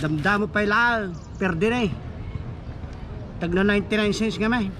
Damdamo pa ilang, perde na eh. Tagna 99 cents kami.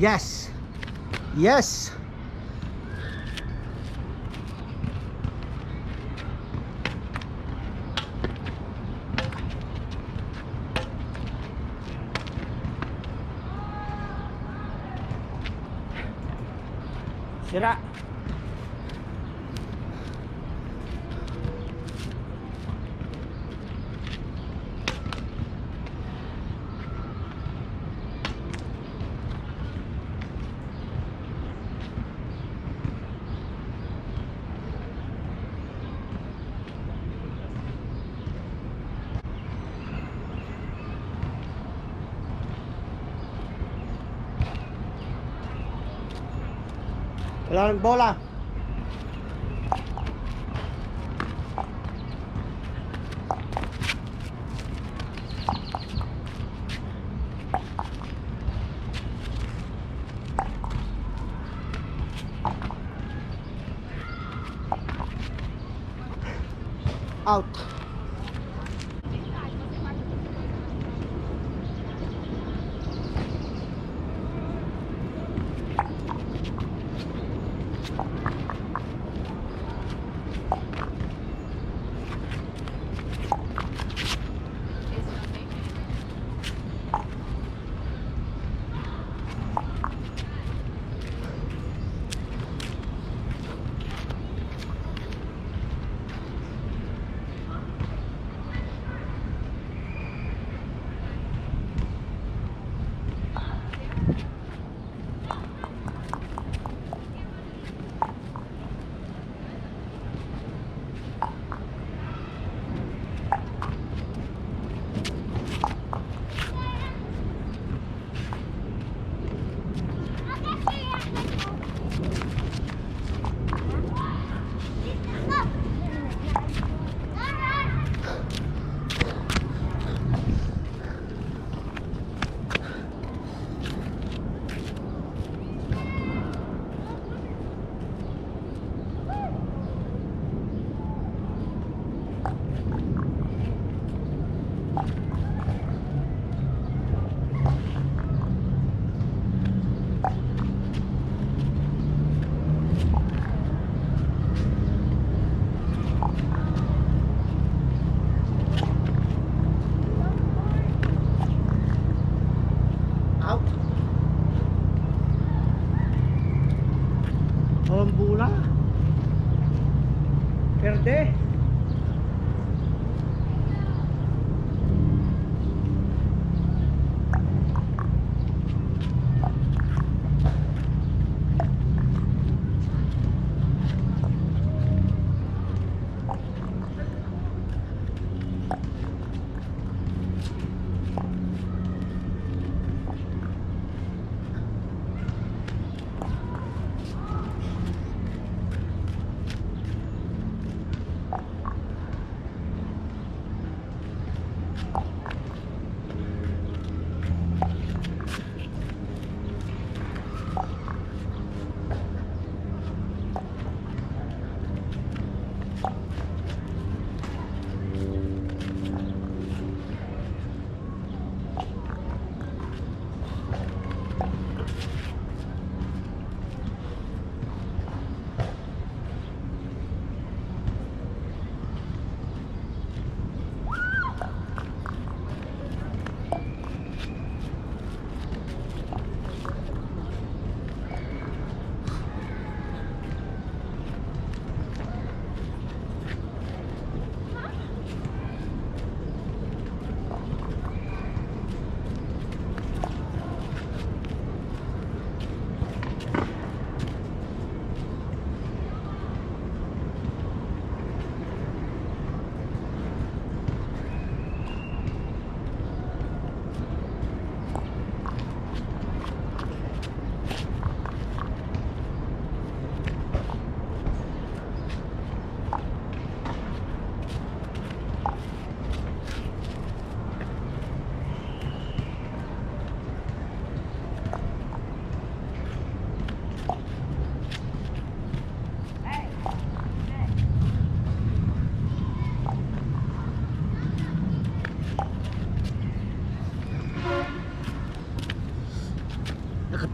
Yes. Yes. Sira. Wala nang bola.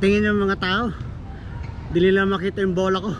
Nakatingin yung mga tao. Dili lang makita yung bola ko.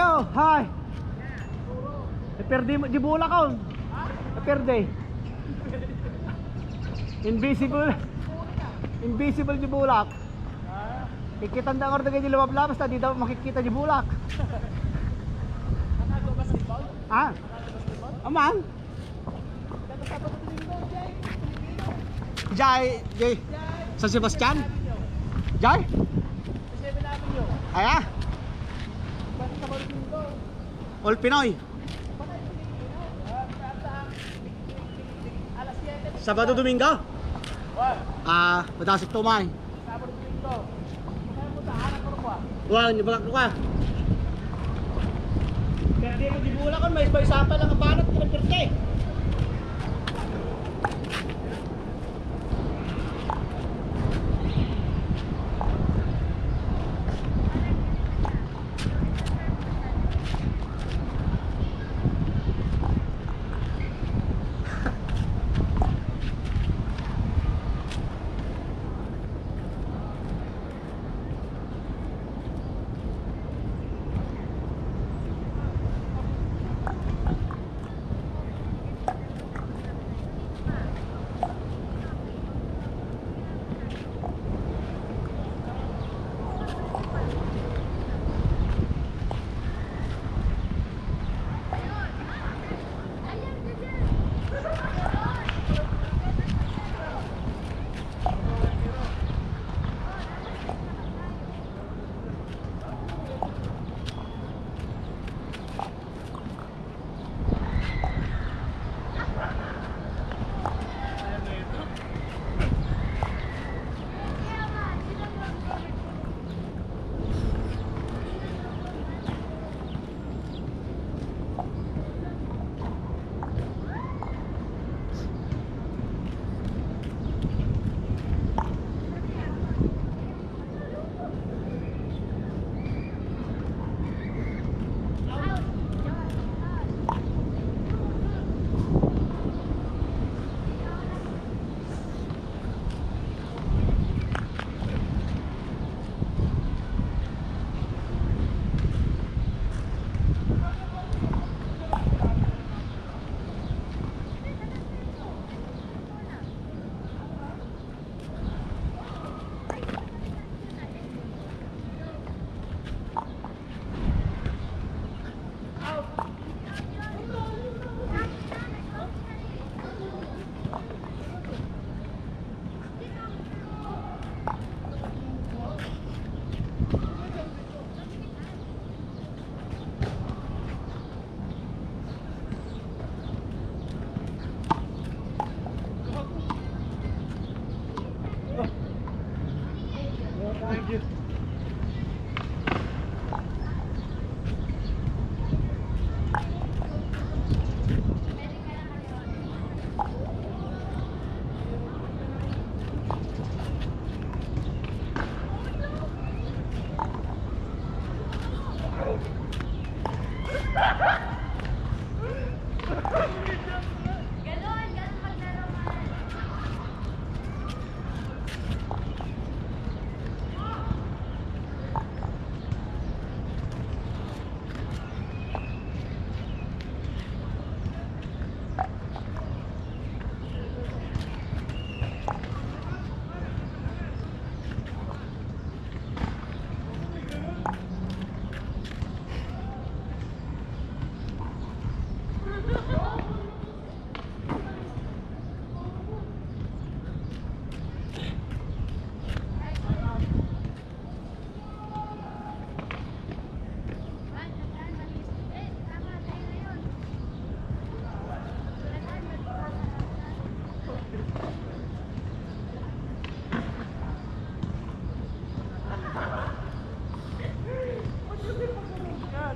Nyo? Hi! Naperde mo, di bula ko. Naperde. Invisible. Invisible di bulak. Ikitan da ordo kayo di lumabla basta di daw makikita di bulak. Ah? Aman? Jai, Jai. San Sebastian? Jai? Ay ah. All Pinoy. Sabado Domingo? Ah, madasik tumay. Wah, ni bagak ka. Pero di mo di bula kon may may sapa lang ang banat ng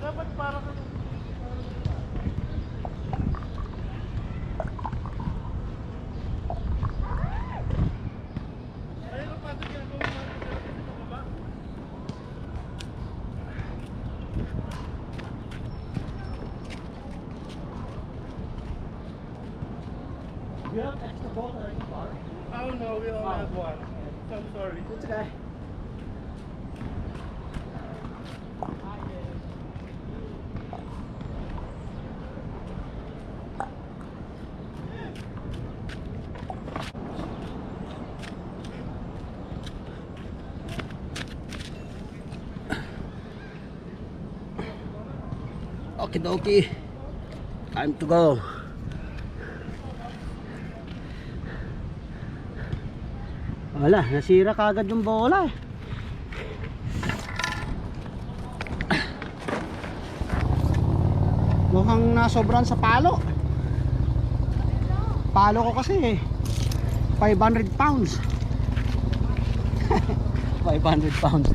Dapat para kang Okay, dokie. Time to go. Wala, nasira kagad yung bola eh. Mukhang nasobran sa palo. Palo ko kasi eh. 500 pounds. 500 pounds.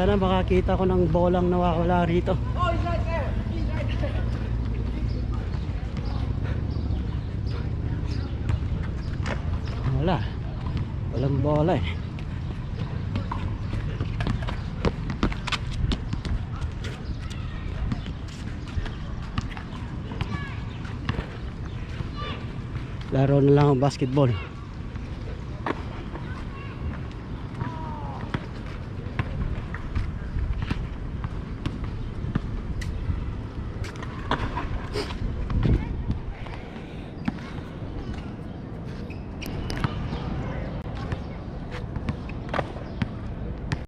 Sana makakita ko ng bolang nawawala rito. Wala. Walang bola eh. Laro na lang ang basketball.